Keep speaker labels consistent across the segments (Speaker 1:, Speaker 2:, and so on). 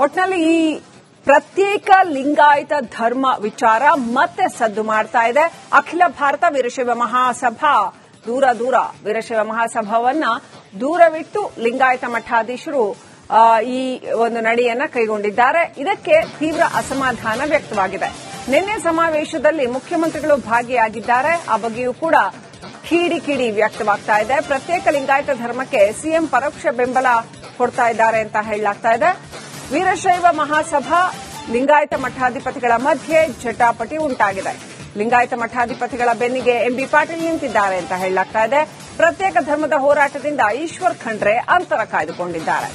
Speaker 1: ಒಟ್ನಲ್ಲಿ ಈ ಪ್ರತ್ಯೇಕ ಲಿಂಗಾಯತ ಧರ್ಮ ವಿಚಾರ ಮತ್ತೆ ಸದ್ದು ಮಾಡ್ತಾ ಇದೆ. ಅಖಿಲ ಭಾರತ ವೀರಶೈವ ಮಹಾಸಭಾ, ದೂರ ದೂರ ವೀರಶೈವ ಮಹಾಸಭಾವನ್ನ ದೂರವಿಟ್ಟು ಲಿಂಗಾಯತ ಮಠಾಧೀಶರು ಈ ಒಂದು ನಡೆಯನ್ನ ಕೈಗೊಂಡಿದ್ದಾರೆ. ಇದಕ್ಕೆ ತೀವ್ರ ಅಸಮಾಧಾನ ವ್ಯಕ್ತವಾಗಿದೆ. ನಿನ್ನೆ ಸಮಾವೇಶದಲ್ಲಿ ಮುಖ್ಯಮಂತ್ರಿಗಳು ಭಾಗಿಯಾಗಿದ್ದಾರೆ. ಆ ಬಗ್ಗೆಯೂ ಕೂಡ ಕಿಡಿ ಕಿಡಿ ವ್ಯಕ್ತವಾಗ್ತಾ ಇದೆ. ಪ್ರತ್ಯೇಕ ಲಿಂಗಾಯತ ಧರ್ಮಕ್ಕೆ ಸಿಎಂ ಪರೋಕ್ಷ ಬೆಂಬಲ ಕೊಡ್ತಾ ಇದ್ದಾರೆ ಅಂತ ಹೇಳಲಾಗ್ತಾ ಇದೆ. ವೀರಶೈವ ಮಹಾಸಭಾ ಲಿಂಗಾಯತ ಮಠಾಧಿಪತಿಗಳ ಮಧ್ಯೆ ಜಟಾಪಟಿ ಉಂಟಾಗಿದೆ. ಲಿಂಗಾಯತ ಮಠಾಧಿಪತಿಗಳ ಬೆನ್ನಿಗೆ ಎಂಬಿ ಪಾಟೀಲ್ ನಿಂತಿದ್ದಾರೆ ಅಂತ ಹೇಳಲಾಗ್ತಾ ಇದೆ. ಪ್ರತ್ಯೇಕ ಧರ್ಮದ ಹೋರಾಟದಿಂದ ಈಶ್ವರ್ ಖಂಡ್ರೆ ಅಂತರ ಕಾಯ್ದುಕೊಂಡಿದ್ದಾರೆ.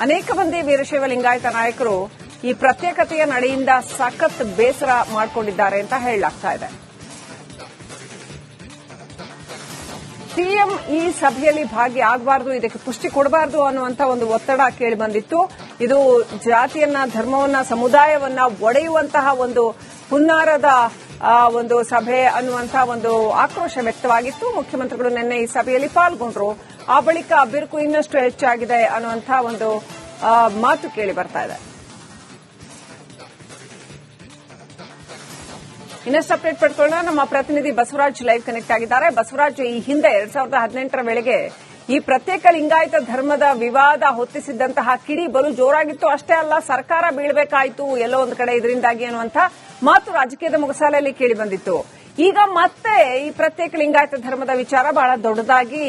Speaker 1: ಅನೇಕ ಮಂದಿ ವೀರಶೈವ ಲಿಂಗಾಯತ ನಾಯಕರು ಈ ಪ್ರತ್ಯೇಕತೆಯ ನಡೆಯಿಂದ ಸಖತ್ ಬೇಸರ ಮಾಡಿಕೊಂಡಿದ್ದಾರೆ ಅಂತ ಹೇಳಲಾಗ್ತಾ ಇದೆ. ಸಿಎಂ ಈ ಸಭೆಯಲ್ಲಿ ಭಾಗಿಯಾಗಬಾರದು, ಇದಕ್ಕೆ ಪುಷ್ಟಿ ಕೊಡಬಾರದು ಅನ್ನುವಂತ ಒಂದು ಒತ್ತಡ ಕೇಳಿ ಬಂದಿತ್ತು. ಇದು ಜಾತಿಯನ್ನ, ಧರ್ಮವನ್ನ, ಸಮುದಾಯವನ್ನ ಒಡೆಯುವಂತಹ ಒಂದು ಹುನ್ನಾರದ ಒಂದು ಸಭೆ ಅನ್ನುವಂತಹ ಒಂದು ಆಕ್ರೋಶ ವ್ಯಕ್ತವಾಗಿತ್ತು. ಮುಖ್ಯಮಂತ್ರಿಗಳು ನಿನ್ನೆ ಈ ಸಭೆಯಲ್ಲಿ ಪಾಲ್ಗೊಂಡ್ರು. ಆ ಬಳಿಕ ಬಿರುಕು ಇನ್ನಷ್ಟು ಹೆಚ್ಚಾಗಿದೆ ಅನ್ನುವಂತಹ ಒಂದು ಮಾತು ಕೇಳಿ ಬರ್ತಾ ಇದೆ. ಇನ್ನಷ್ಟು ಅಪ್ಡೇಟ್ ಪಡ್ಕೊಳ್ಳೋಣ. ನಮ್ಮ ಪ್ರತಿನಿಧಿ ಬಸವರಾಜ್ ಲೈವ್ ಕನೆಕ್ಟ್ ಆಗಿದ್ದಾರೆ. ಬಸವರಾಜ್, ಈ ಹಿಂದೆ ಎರಡ್ ಸಾವಿರದ ಹದಿನೆಂಟರ ವೇಳೆಗೆ ಈ ಪ್ರತ್ಯೇಕ ಲಿಂಗಾಯತ ಧರ್ಮದ ವಿವಾದ ಹೊತ್ತಿಸಿದ್ದಂತಹ ಕಿಡಿ ಬಲು ಜೋರಾಗಿತ್ತು. ಅಷ್ಟೇ ಅಲ್ಲ, ಸರ್ಕಾರ ಬೀಳಬೇಕಾಯಿತು ಎಲ್ಲೋ ಒಂದು ಕಡೆ ಇದರಿಂದಾಗಿ ಅನ್ನುವಂಥ ಮಾತು ರಾಜಕೀಯದ ಮುಗಸಾಲೆಯಲ್ಲಿ ಕೇಳಿ ಬಂದಿತ್ತು. ಈಗ ಮತ್ತೆ ಈ ಪ್ರತ್ಯೇಕ ಲಿಂಗಾಯತ ಧರ್ಮದ ವಿಚಾರ ಬಹಳ ದೊಡ್ಡದಾಗಿ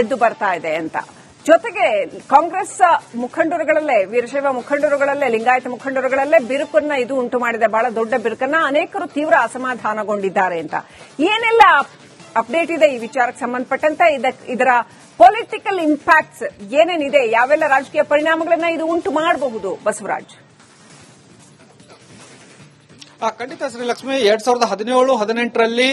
Speaker 1: ಎದ್ದು ಬರ್ತಾ ಇದೆ ಅಂತ. ಜೊತೆಗೆ ಕಾಂಗ್ರೆಸ್ ಮುಖಂಡರುಗಳಲ್ಲೇ, ವೀರಶೈವ ಮುಖಂಡರುಗಳಲ್ಲೇ, ಲಿಂಗಾಯತ ಮುಖಂಡರುಗಳಲ್ಲೇ ಬಿರುಕನ್ನ ಇದು ಉಂಟು ಮಾಡಿದೆ. ಬಹಳ ದೊಡ್ಡ ಬಿರುಕನ್ನ ಅನೇಕರು ತೀವ್ರ ಅಸಮಾಧಾನಗೊಂಡಿದ್ದಾರೆ ಅಂತ. ಏನೆಲ್ಲ ಅಪ್ಡೇಟ್ ಇದೆ ಈ ವಿಚಾರಕ್ಕೆ ಸಂಬಂಧಪಟ್ಟಂತೆ? ಇದರ ಪೊಲಿಟಿಕಲ್ ಇಂಪ್ಯಾಕ್ಟ್ಸ್ ಏನೇನಿದೆ? ಯಾವೆಲ್ಲ ರಾಜಕೀಯ ಪರಿಣಾಮಗಳನ್ನ ಇದು ಉಂಟು ಮಾಡಬಹುದು, ಬಸವರಾಜ್?
Speaker 2: ಖಂಡಿತ ಶ್ರೀಲಕ್ಷ್ಮಿ ಎರಡ್ ಸಾವಿರದ ಹದಿನೇಳು, ಹದಿನೆಂಟರಲ್ಲಿ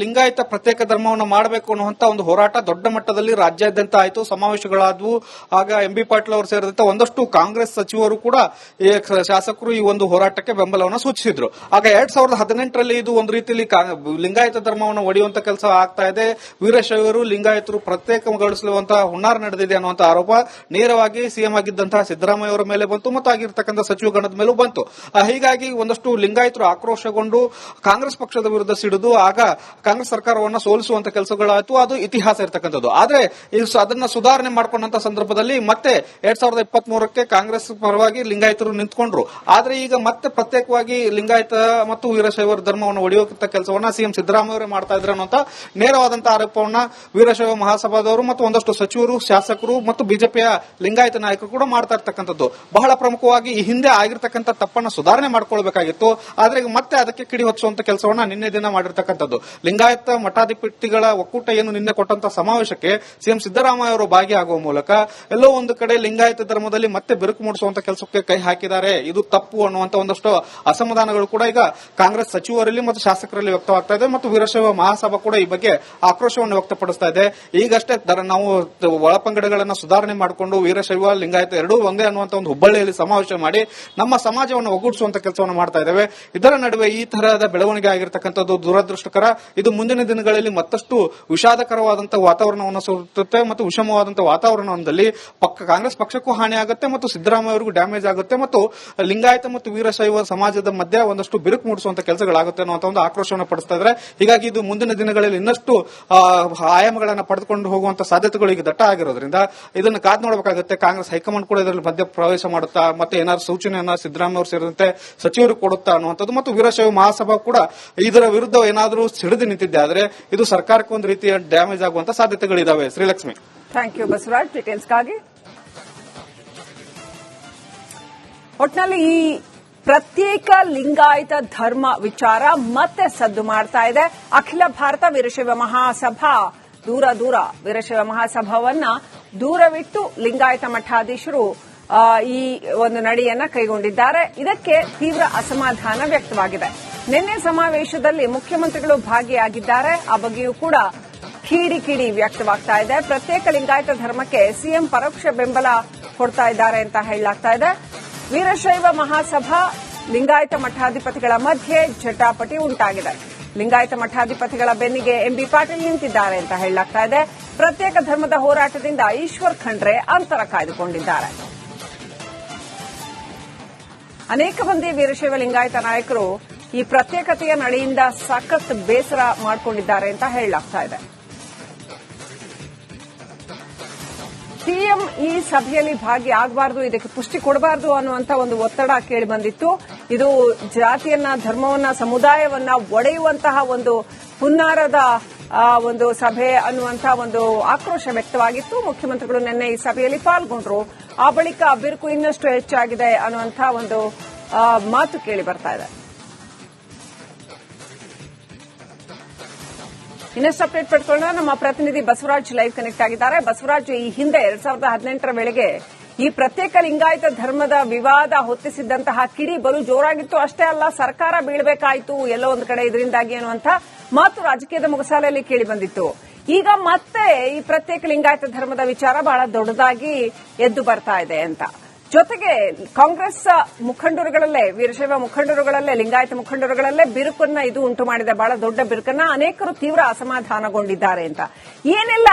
Speaker 2: ಲಿಂಗಾಯತ ಪ್ರತ್ಯೇಕ ಧರ್ಮವನ್ನು ಮಾಡಬೇಕು ಅನ್ನುವಂತ ಒಂದು ಹೋರಾಟ ದೊಡ್ಡ ಮಟ್ಟದಲ್ಲಿ ರಾಜ್ಯಾದ್ಯಂತ ಆಯಿತು, ಸಮಾವೇಶಗಳಾದವು. ಆಗ ಎಂ ಬಿ ಪಾಟೀಲ್ ಅವರು ಸೇರಿದಂತೆ ಒಂದಷ್ಟು ಕಾಂಗ್ರೆಸ್ ಸಚಿವರು ಕೂಡ ಶಾಸಕರು ಈ ಒಂದು ಹೋರಾಟಕ್ಕೆ ಬೆಂಬಲವನ್ನು ಸೂಚಿಸಿದ್ರು. ಆಗ ಎರಡ್ ಸಾವಿರದ ಹದಿನೆಂಟರಲ್ಲಿ ಇದು ಒಂದು ರೀತಿಯಲ್ಲಿ ಲಿಂಗಾಯತ ಧರ್ಮವನ್ನು ಒಡೆಯುವಂತ ಕೆಲಸ ಆಗ್ತಾ ಇದೆ. ವೀರಶೈವರು ಲಿಂಗಾಯತರು ಪ್ರತ್ಯೇಕಗೊಳಿಸುವಂತಹ ಹುನ್ನಾರ ನಡೆದಿದೆ ಅನ್ನುವಂತ ಆರೋಪ ನೇರವಾಗಿ ಸಿಎಂ ಆಗಿದ್ದಂತಹ ಸಿದ್ದರಾಮಯ್ಯ ಅವರ ಮೇಲೆ ಬಂತು, ಮತ್ತು ಆಗಿರ್ತಕ್ಕಂಥ ಸಚಿವ ಗಣದ ಮೇಲೂ ಬಂತು. ಹೀಗಾಗಿ ಒಂದಷ್ಟು ಲಿಂಗಾಯತರು ಆಕ್ರೋಶಗೊಂಡು ಕಾಂಗ್ರೆಸ್ ಪಕ್ಷದ ವಿರುದ್ಧ ಸಿಡಿದು ಆಗ ಕಾಂಗ್ರೆಸ್ ಸರ್ಕಾರವನ್ನು ಸೋಲಿಸುವಂತ ಕೆಲಸಗಳಾಯಿತು. ಅದು ಇತಿಹಾಸ ಇರತಕ್ಕಂಥದ್ದು. ಆದ್ರೆ ಅದನ್ನ ಸುಧಾರಣೆ ಮಾಡಿಕೊಂಡಂತ ಸಂದರ್ಭದಲ್ಲಿ ಮತ್ತೆ ಎರಡ್ ಸಾವಿರದ ಇಪ್ಪತ್ತ್ ಮೂರಕ್ಕೆ ಕಾಂಗ್ರೆಸ್ ಪರವಾಗಿ ಲಿಂಗಾಯತರು ನಿಂತ್ಕೊಂಡ್ರು. ಆದ್ರೆ ಈಗ ಮತ್ತೆ ಪ್ರತ್ಯೇಕವಾಗಿ ಲಿಂಗಾಯತ ಮತ್ತು ವೀರಶೈವರ ಧರ್ಮವನ್ನು ಒಡೆಯುವಂತ ಕೆಲಸವನ್ನ ಸಿಎಂ ಸಿದ್ದರಾಮಯ್ಯ ಮಾಡ್ತಾ ಇದ್ರು ಅನ್ನೋ ನೇರವಾದಂತಹ ಆರೋಪವನ್ನ ವೀರಶೈವ ಮಹಾಸಭಾದವರು ಮತ್ತು ಒಂದಷ್ಟು ಸಚಿವರು, ಶಾಸಕರು ಮತ್ತು ಬಿಜೆಪಿಯ ಲಿಂಗಾಯತ ನಾಯಕರು ಕೂಡ ಮಾಡ್ತಾ ಇರ್ತಕ್ಕಂಥದ್ದು. ಬಹಳ ಪ್ರಮುಖವಾಗಿ ಈ ಹಿಂದೆ ಆಗಿರ್ತಕ್ಕಂಥ ತಪ್ಪನ್ನ ಸುಧಾರಣೆ ಮಾಡ್ಕೊಳ್ಬೇಕಾಗಿತ್ತು. ಆದ್ರೆ ಮತ್ತೆ ಅದಕ್ಕೆ ಕಿಡಿ ಹೊಚ್ಚುವಂತ ಕೆಲಸವನ್ನ ನಿನ್ನೆ ದಿನ ಮಾಡಿರ್ತಕ್ಕಂಥದ್ದು. ಲಿಂಗಾಯತ ಮಠಾಧಿಪತಿಗಳ ಒಕ್ಕೂಟ ಏನು ನಿನ್ನೆ ಕೊಟ್ಟಂತ ಸಮಾವೇಶಕ್ಕೆ ಸಿಎಂ ಸಿದ್ದರಾಮಯ್ಯ ಅವರು ಭಾಗಿಯಾಗುವ ಮೂಲಕ ಎಲ್ಲೋ ಒಂದು ಕಡೆ ಲಿಂಗಾಯತ ಧರ್ಮದಲ್ಲಿ ಮತ್ತೆ ಬಿರುಕು ಮೂಡಿಸುವಂತ ಕೆಲಸಕ್ಕೆ ಕೈ ಹಾಕಿದ್ದಾರೆ. ಇದು ತಪ್ಪು ಅನ್ನುವಂತ ಒಂದಷ್ಟು ಅಸಮಾಧಾನಗಳು ಕೂಡ ಈಗ ಕಾಂಗ್ರೆಸ್ ಸಚಿವರಲ್ಲಿ ಮತ್ತು ಶಾಸಕರಲ್ಲಿ ವ್ಯಕ್ತವಾಗ್ತಾ ಇದೆ ಮತ್ತು ವೀರಶೈವ ಮಹಾಸಭಾ ಕೂಡ ಈ ಬಗ್ಗೆ ಆಕ್ರೋಶವನ್ನು ವ್ಯಕ್ತಪಡಿಸ್ತಾ ಇದೆ. ಈಗಷ್ಟೇ ನಾವು ಒಳಪಂಗಡಗಳನ್ನು ಸುಧಾರಣೆ ಮಾಡಿಕೊಂಡು ವೀರಶೈವ, ಲಿಂಗಾಯತ ಎರಡೂ ಒಂದೇ ಅನ್ನುವಂತ ಒಂದು ಹುಬ್ಬಳ್ಳಿಯಲ್ಲಿ ಸಮಾವೇಶ ಮಾಡಿ ನಮ್ಮ ಸಮಾಜವನ್ನು ಒಗ್ಗೂಡಿಸುವಂತ ಕೆಲಸವನ್ನು ಮಾಡ್ತಾ ಇದ್ದೇವೆ. ಇದರ ನಡುವೆ ಈ ತರಹದ ಬೆಳವಣಿಗೆ ಆಗಿರತಕ್ಕಂಥದ್ದು ದುರದೃಷ್ಟಕರ. ಇದು ಮುಂದಿನ ದಿನಗಳಲ್ಲಿ ಮತ್ತಷ್ಟು ವಿಷಾದಕರವಾದಂತಹ ವಾತಾವರಣವನ್ನು ಸೃಷ್ಟಿಸುತ್ತೆ ಮತ್ತು ವಿಷಮವಾದಂತಹ ವಾತಾವರಣದಲ್ಲಿ ಪಕ್ಕ ಕಾಂಗ್ರೆಸ್ ಪಕ್ಷಕ್ಕೂ ಹಾನಿ ಆಗುತ್ತೆ ಮತ್ತು ಸಿದ್ದರಾಮಯ್ಯ ಅವರಿಗೂ ಡ್ಯಾಮೇಜ್ ಆಗುತ್ತೆ ಮತ್ತು ಲಿಂಗಾಯತ ಮತ್ತು ವೀರಶೈವ ಸಮಾಜದ ಮಧ್ಯೆ ಒಂದಷ್ಟು ಬಿರುಕು ಮೂಡಿಸುವಂತ ಕೆಲಸಗಳಾಗುತ್ತೆ ಅನ್ನುವಂತ ಒಂದು ಆಕ್ರೋಶವನ್ನು ಪಡಿಸ್ತಾ ಇದ್ದಾರೆ. ಹೀಗಾಗಿ ಇದು ಮುಂದಿನ ದಿನಗಳಲ್ಲಿ ಇನ್ನಷ್ಟು ಆಯಾಮಗಳನ್ನು ಪಡೆದುಕೊಂಡು ಹೋಗುವಂತ ಸಾಧ್ಯತೆಗಳು ಈಗ ದಟ್ಟ ಆಗಿರೋದ್ರಿಂದ ಇದನ್ನು ಕಾದ್ ನೋಡಬೇಕಾಗುತ್ತೆ. ಕಾಂಗ್ರೆಸ್ ಹೈಕಮಾಂಡ್ ಕೂಡ ಇದರಲ್ಲಿ ಮಧ್ಯ ಪ್ರವೇಶ ಮಾಡುತ್ತಾ, ಮತ್ತೆ ಏನಾದ್ರು ಸೂಚನೆಯನ್ನ ಸಿದ್ದರಾಮಯ್ಯ ಅವರು ಸೇರಿದಂತೆ ಸಚಿವರು ಕೊಡುತ್ತಾ ಅನ್ನುವಂಥದ್ದು ಮತ್ತು ವೀರಶೈವ ಮಹಾಸಭಾ ಕೂಡ ಇದರ ವಿರುದ್ಧ ಏನಾದರೂ ಸಿಡಿದು ನಿಂತಿದ್ದೆ ಆದ್ರೆ ಇದು ಸರ್ಕಾರಕ್ಕೆ ಒಂದು ರೀತಿಯ ಡ್ಯಾಮೇಜ್ ಆಗುವಂತ ಸಾಧ್ಯತೆಗಳಿದಾವೆ. ಶ್ರೀಲಕ್ಷ್ಮಿ.
Speaker 1: Thank you Basavaraj. ಡೀಟೇಲ್ಸ್ಗಾಗಿ ಒಟ್ನಲ್ಲಿ ಈ ಪ್ರತ್ಯೇಕ ಲಿಂಗಾಯತ ಧರ್ಮ ವಿಚಾರ ಮತ್ತೆ ಸದ್ದು ಮಾಡ್ತಾ ಇದೆ. ಅಖಿಲ ಭಾರತ ವೀರಶೈವ ಮಹಾಸಭಾ. ದೂರ ದೂರ ವೀರಶೈವ ಮಹಾಸಭಾವನ್ನ ದೂರವಿಟ್ಟು ಲಿಂಗಾಯತ ಮಠಾಧೀಶರು ಈ ಒಂದು ನಡೆಯನ್ನ ಕೈಗೊಂಡಿದ್ದಾರೆ. ಇದಕ್ಕೆ ತೀವ್ರ ಅಸಮಾಧಾನ ವ್ಯಕ್ತವಾಗಿದೆ. ನಿನ್ನೆ ಸಮಾವೇಶದಲ್ಲಿ ಮುಖ್ಯಮಂತ್ರಿಗಳು ಭಾಗಿಯಾಗಿದ್ದಾರೆ. ಆ ಬಗ್ಗೆಯೂ ಕೂಡ ಕಿಡಿ ಕಿಡಿ ವ್ಯಕ್ತವಾಗ್ತಾ ಇದೆ. ಪ್ರತ್ಯೇಕ ಲಿಂಗಾಯತ ಧರ್ಮಕ್ಕೆ ಸಿಎಂ ಪರೋಕ್ಷ ಬೆಂಬಲ ಕೊಡ್ತಾ ಇದ್ದಾರೆ ಅಂತ ಹೇಳಲಾಗ್ತಾ ಇದೆ. ವೀರಶೈವ ಮಹಾಸಭಾ ಲಿಂಗಾಯತ ಮಠಾಧಿಪತಿಗಳ ಮಧ್ಯೆ ಜಟಾಪಟಿ ಉಂಟಾಗಿದೆ. ಲಿಂಗಾಯತ ಮಠಾಧಿಪತಿಗಳ ಬೆನ್ನಿಗೆ ಎಂಬಿ ಪಾಟೀಲ್ ನಿಂತಿದ್ದಾರೆ ಅಂತ ಹೇಳಲಾಗ್ತಾ ಇದೆ. ಪ್ರತ್ಯೇಕ ಧರ್ಮದ ಹೋರಾಟದಿಂದ ಈಶ್ವರ್ ಖಂಡ್ರೆ ಅಂತರ ಕಾಯ್ದುಕೊಂಡಿದ್ದಾರೆ. ಅನೇಕ ಮಂದಿ ವೀರಶೈವ ಲಿಂಗಾಯತ ನಾಯಕರು ಈ ಪ್ರತ್ಯೇಕತೆಯ ನಡೆಯಿಂದ ಸಖತ್ ಬೇಸರ ಮಾಡಿಕೊಂಡಿದ್ದಾರೆ ಅಂತ ಹೇಳಲಾಗ್ತಾ ಇದೆ. ಸಿಎಂ ಈ ಸಭೆಯಲ್ಲಿ ಭಾಗಿಯಾಗಬಾರದು, ಇದಕ್ಕೆ ಪುಷ್ಟಿ ಕೊಡಬಾರದು ಅನ್ನುವಂತ ಒಂದು ಒತ್ತಡ ಕೇಳಿ ಬಂದಿತ್ತು. ಇದು ಜಾತಿಯನ್ನ, ಧರ್ಮವನ್ನ, ಸಮುದಾಯವನ್ನ ಒಡೆಯುವಂತಹ ಒಂದು ಹುನ್ನಾರದ ಒಂದು ಸಭೆ ಅನ್ನುವಂತಹ ಒಂದು ಆಕ್ರೋಶ ವ್ಯಕ್ತವಾಗಿತ್ತು. ಮುಖ್ಯಮಂತ್ರಿಗಳು ನಿನ್ನೆ ಈ ಸಭೆಯಲ್ಲಿ ಪಾಲ್ಗೊಂಡ್ರು. ಆ ಬಳಿಕ ಬಿರುಕು ಇನ್ನಷ್ಟು ಹೆಚ್ಚಾಗಿದೆ ಅನ್ನುವಂತಹ ಒಂದು ಮಾತು ಕೇಳಿ ಬರ್ತಾ ಇದೆ. ಇನ್ನಷ್ಟು ಅಪ್ಡೇಟ್ ಪಡ್ಕೊಳ್ಳೋಣ. ನಮ್ಮ ಪ್ರತಿನಿಧಿ ಬಸವರಾಜ್ ಲೈವ್ ಕನೆಕ್ಟ್ ಆಗಿದ್ದಾರೆ. ಬಸವರಾಜ್, ಈ ಹಿಂದೆ ಎರಡ್ ಸಾವಿರದ ಹದಿನೆಂಟರ ವೇಳೆಗೆ ಈ ಪ್ರತ್ಯೇಕ ಲಿಂಗಾಯತ ಧರ್ಮದ ವಿವಾದ ಹೊತ್ತಿಸಿದ್ದಂತಹ ಕಿಡಿ ಬಲು ಜೋರಾಗಿತ್ತು. ಅಷ್ಟೇ ಅಲ್ಲ, ಸರ್ಕಾರ ಬೀಳಬೇಕಾಯಿತು ಎಲ್ಲೋ ಒಂದು ಕಡೆ ಇದರಿಂದಾಗಿ ಅನ್ನುವಂಥ ಮಾತು ರಾಜಕೀಯದ ಮುಗಸಾಲೆಯಲ್ಲಿ ಕೇಳಿ ಬಂದಿತ್ತು. ಈಗ ಮತ್ತೆ ಈ ಪ್ರತ್ಯೇಕ ಲಿಂಗಾಯತ ಧರ್ಮದ ವಿಚಾರ ಬಹಳ ದೊಡ್ಡದಾಗಿ ಎದ್ದು ಬರ್ತಾ ಇದೆ ಅಂತ. ಜೊತೆಗೆ ಕಾಂಗ್ರೆಸ್ ಮುಖಂಡರುಗಳಲ್ಲೇ, ವೀರಶೈವ ಮುಖಂಡರುಗಳಲ್ಲೇ, ಲಿಂಗಾಯತ ಮುಖಂಡರುಗಳಲ್ಲೇ ಬಿರುಕನ್ನ ಇದು ಉಂಟು ಮಾಡಿದೆ. ಬಹಳ ದೊಡ್ಡ ಬಿರುಕನ್ನ ಅನೇಕರು ತೀವ್ರ ಅಸಮಾಧಾನಗೊಂಡಿದ್ದಾರೆ ಅಂತ. ಏನೆಲ್ಲ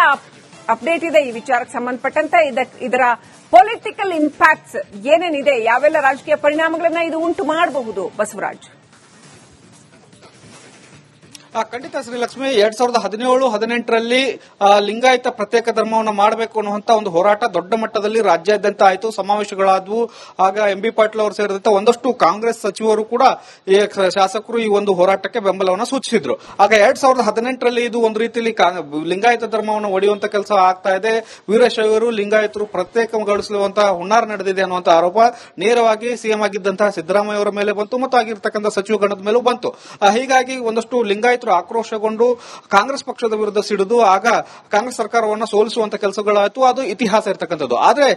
Speaker 1: ಅಪ್ಡೇಟ್ ಇದೆ ಈ ವಿಚಾರಕ್ಕೆ ಸಂಬಂಧಪಟ್ಟಂತೆ? ಇದರ ಪೊಲಿಟಿಕಲ್ ಇಂಪ್ಯಾಕ್ಟ್ಸ್ ಏನೇನಿದೆ? ಯಾವೆಲ್ಲ ರಾಜಕೀಯ ಪರಿಣಾಮಗಳನ್ನ ಇದು ಉಂಟು ಮಾಡಬಹುದು ಬಸವರಾಜ್?
Speaker 2: ಖಂಡಿತ ಶ್ರೀಲಕ್ಷ್ಮಿ ಎರಡ್ ಸಾವಿರದ ಹದಿನೇಳು, ಹದಿನೆಂಟರಲ್ಲಿ ಲಿಂಗಾಯತ ಪ್ರತ್ಯೇಕ ಧರ್ಮವನ್ನು ಮಾಡಬೇಕು ಅನ್ನುವಂತ ಒಂದು ಹೋರಾಟ ದೊಡ್ಡ ಮಟ್ಟದಲ್ಲಿ ರಾಜ್ಯಾದ್ಯಂತ ಆಯಿತು, ಸಮಾವೇಶಗಳಾದವು. ಆಗ ಎಂ ಬಿ ಪಾಟೀಲ್ ಅವರು ಸೇರಿದಂತೆ ಒಂದಷ್ಟು ಕಾಂಗ್ರೆಸ್ ಸಚಿವರು ಕೂಡ ಶಾಸಕರು ಈ ಒಂದು ಹೋರಾಟಕ್ಕೆ ಬೆಂಬಲವನ್ನು ಸೂಚಿಸಿದ್ರು. ಆಗ ಎರಡ್ ಸಾವಿರದ ಹದಿನೆಂಟರಲ್ಲಿ ಇದು ಒಂದು ರೀತಿಯಲ್ಲಿ ಲಿಂಗಾಯತ ಧರ್ಮವನ್ನು ಒಡೆಯುವಂತ ಕೆಲಸ ಆಗ್ತಾ ಇದೆ. ವೀರಶೈವರು ಲಿಂಗಾಯತರು ಪ್ರತ್ಯೇಕಗೊಳಿಸುವಂತಹ ಹುನ್ನಾರ ನಡೆದಿದೆ ಅನ್ನುವಂತ ಆರೋಪ ನೇರವಾಗಿ ಸಿಎಂ ಆಗಿದ್ದಂತಹ ಸಿದ್ದರಾಮಯ್ಯ ಅವರ ಮೇಲೆ ಬಂತು ಮತ್ತು ಆಗಿರ್ತಕ್ಕಂಥ ಸಚಿವ ಗಣದ ಮೇಲೂ ಬಂತು. ಹೀಗಾಗಿ ಒಂದಷ್ಟು ಲಿಂಗಾಯತರು ಆಕ್ರೋಶಗೊಂಡು ಕಾಂಗ್ರೆಸ್ ಪಕ್ಷದ ವಿರುದ್ಧ ಸಿಡಿದು ಆಗ ಕಾಂಗ್ರೆಸ್ ಸರ್ಕಾರವನ್ನು ಸೋಲಿಸುವಂತ ಕೆಲಸಗಳಾಯಿತು. ಅದು ಇತಿಹಾಸ ಇರತಕ್ಕಂಥದ್ದು. ಆದ್ರೆ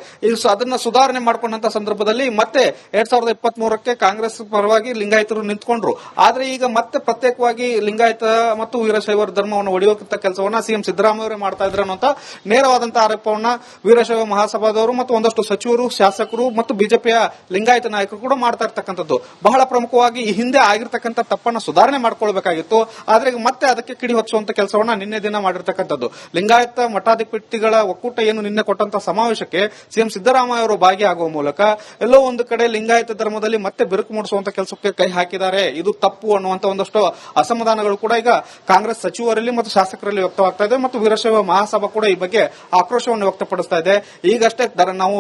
Speaker 2: ಅದನ್ನ ಸುಧಾರಣೆ ಮಾಡಿಕೊಂಡಂತ ಸಂದರ್ಭದಲ್ಲಿ ಮತ್ತೆ ಎರಡ್ ಸಾವಿರದ ಇಪ್ಪತ್ತ್ ಮೂರಕ್ಕೆ ಕಾಂಗ್ರೆಸ್ ಪರವಾಗಿ ಲಿಂಗಾಯತರು ನಿಂತ್ಕೊಂಡ್ರು. ಆದ್ರೆ ಈಗ ಮತ್ತೆ ಪ್ರತ್ಯೇಕವಾಗಿ ಲಿಂಗಾಯತ ಮತ್ತು ವೀರಶೈವರ ಧರ್ಮವನ್ನು ಒಡೆಯುವಂತ ಕೆಲಸವನ್ನ ಸಿಎಂ ಸಿದ್ದರಾಮಯ್ಯ ಮಾಡ್ತಾ ಇದ್ರು ಅನ್ನುವಂತ ನೇರವಾದಂತಹ ಆರೋಪವನ್ನ ವೀರಶೈವ ಮಹಾಸಭಾದವರು ಮತ್ತು ಒಂದಷ್ಟು ಸಚಿವರು, ಶಾಸಕರು ಮತ್ತು ಬಿಜೆಪಿಯ ಲಿಂಗಾಯತ ನಾಯಕರು ಕೂಡ ಮಾಡ್ತಾ ಇರ್ತಕ್ಕಂಥದ್ದು. ಬಹಳ ಪ್ರಮುಖವಾಗಿ ಈ ಹಿಂದೆ ಆಗಿರ್ತಕ್ಕಂಥ ತಪ್ಪನ್ನ ಸುಧಾರಣೆ ಮಾಡ್ಕೊಳ್ಬೇಕಾಗಿತ್ತು. ಆದ್ರೆ ಮತ್ತೆ ಅದಕ್ಕೆ ಕಿಡಿ ಹೊಚ್ಚುವಂತ ಕೆಲಸವನ್ನ ನಿನ್ನೆ ದಿನ ಮಾಡಿರ್ತಕ್ಕಂಥದ್ದು. ಲಿಂಗಾಯತ ಮಠಾಧಿಪತಿಗಳ ಒಕ್ಕೂಟ ಏನು ನಿನ್ನೆ ಕೊಟ್ಟಂತ ಸಮಾವೇಶಕ್ಕೆ ಸಿಎಂ ಸಿದ್ದರಾಮಯ್ಯ ಅವರು ಭಾಗಿಯಾಗುವ ಮೂಲಕ ಎಲ್ಲೋ ಒಂದು ಕಡೆ ಲಿಂಗಾಯತ ಧರ್ಮದಲ್ಲಿ ಮತ್ತೆ ಬಿರುಕು ಮೂಡಿಸುವಂತ ಕೆಲಸಕ್ಕೆ ಕೈ ಹಾಕಿದ್ದಾರೆ. ಇದು ತಪ್ಪು ಅನ್ನುವಂತ ಒಂದಷ್ಟು ಅಸಮಾಧಾನಗಳು ಕೂಡ ಈಗ ಕಾಂಗ್ರೆಸ್ ಸಚಿವರಲ್ಲಿ ಮತ್ತು ಶಾಸಕರಲ್ಲಿ ವ್ಯಕ್ತವಾಗ್ತಾ ಇದೆ ಮತ್ತು ವೀರಶೈವ ಮಹಾಸಭಾ ಕೂಡ ಈ ಬಗ್ಗೆ ಆಕ್ರೋಶವನ್ನು ವ್ಯಕ್ತಪಡಿಸ್ತಾ ಇದೆ. ಈಗಷ್ಟೇ ನಾವು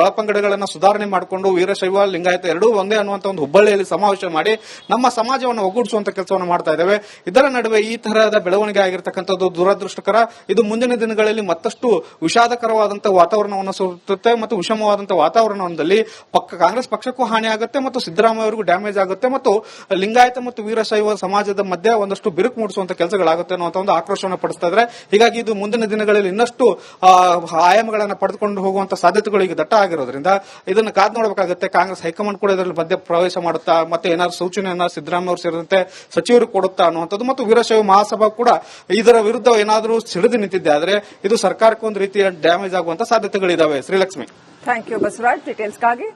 Speaker 2: ಒಳಪಂಗಡಗಳನ್ನು ಸುಧಾರಣೆ ಮಾಡಿಕೊಂಡು ವೀರಶೈವ, ಲಿಂಗಾಯತ ಎರಡೂ ಒಂದೇ ಅನ್ನುವಂತ ಒಂದು ಹುಬ್ಬಳ್ಳಿಯಲ್ಲಿ ಸಮಾವೇಶ ಮಾಡಿ ನಮ್ಮ ಸಮಾಜವನ್ನು ಒಗ್ಗೂಡಿಸುವಂತ ಕೆಲಸವನ್ನು ಮಾಡ್ತಾ ಇದ್ದೇವೆ. ಇದರ ನಡುವೆ ಈ ತರಹದ ಬೆಳವಣಿಗೆ ಆಗಿರತಕ್ಕಂಥದ್ದು ದುರದೃಷ್ಟಕರ. ಇದು ಮುಂದಿನ ದಿನಗಳಲ್ಲಿ ಮತ್ತಷ್ಟು ವಿಷಾದಕರವಾದಂತಹ ವಾತಾವರಣವನ್ನು ಸೃಷ್ಟಿಸುತ್ತೆ ಮತ್ತು ವಿಷಮವಾದಂತಹ ವಾತಾವರಣದಲ್ಲಿ ಪಕ್ಕ ಕಾಂಗ್ರೆಸ್ ಪಕ್ಷಕ್ಕೂ ಹಾನಿ ಆಗುತ್ತೆ ಮತ್ತು ಸಿದ್ದರಾಮಯ್ಯ ಅವರಿಗೂ ಡ್ಯಾಮೇಜ್ ಆಗುತ್ತೆ ಮತ್ತು ಲಿಂಗಾಯತ ಮತ್ತು ವೀರಶೈವ ಸಮಾಜದ ಮಧ್ಯೆ ಒಂದಷ್ಟು ಬಿರುಕು ಮೂಡಿಸುವಂತ ಕೆಲಸಗಳಾಗುತ್ತೆ ಅನ್ನುವಂಥ ಒಂದು ಆಕ್ರೋಶವನ್ನು ಪಡಿಸ್ತಾ ಇದ್ದಾರೆ. ಹೀಗಾಗಿ ಇದು ಮುಂದಿನ ದಿನಗಳಲ್ಲಿ ಇನ್ನಷ್ಟು ಆಯಾಮಗಳನ್ನು ಪಡೆದುಕೊಂಡು ಹೋಗುವಂತ ಸಾಧ್ಯತೆಗಳು ಈಗ ದಟ್ಟ ಆಗಿರೋದ್ರಿಂದ ಇದನ್ನು ಕಾದ್ ನೋಡಬೇಕಾಗುತ್ತೆ. ಕಾಂಗ್ರೆಸ್ ಹೈಕಮಾಂಡ್ ಕೂಡ ಇದರಲ್ಲಿ ಮಧ್ಯ ಪ್ರವೇಶ ಮಾಡುತ್ತಾ, ಮತ್ತೆ ಏನಾದ್ರು ಸೂಚನೆಯನ್ನ ಸಿದ್ದರಾಮಯ್ಯ ಅವರು ಸೇರಿದಂತೆ ಸಚಿವರು ಕೊಡುತ್ತಾ ಅನ್ನುವಂಥದ್ದು ಮತ್ತು ವೀರಶೈವ ಮಹಾಸಭಾ ಕೂಡ ಇದರ ವಿರುದ್ಧ ಏನಾದರೂ ಸಿಡಿದು ನಿಂತಿದ್ದೆ ಆದ್ರೆ ಇದು ಸರ್ಕಾರಕ್ಕೆ ಒಂದು ರೀತಿಯ ಡ್ಯಾಮೇಜ್ ಆಗುವಂತ ಸಾಧ್ಯತೆಗಳಿದಾವೆ. ಶ್ರೀಲಕ್ಷ್ಮಿ.
Speaker 1: Thank you Basavaraj. ಡೀಟೇಲ್ಸ್ಗಾಗಿ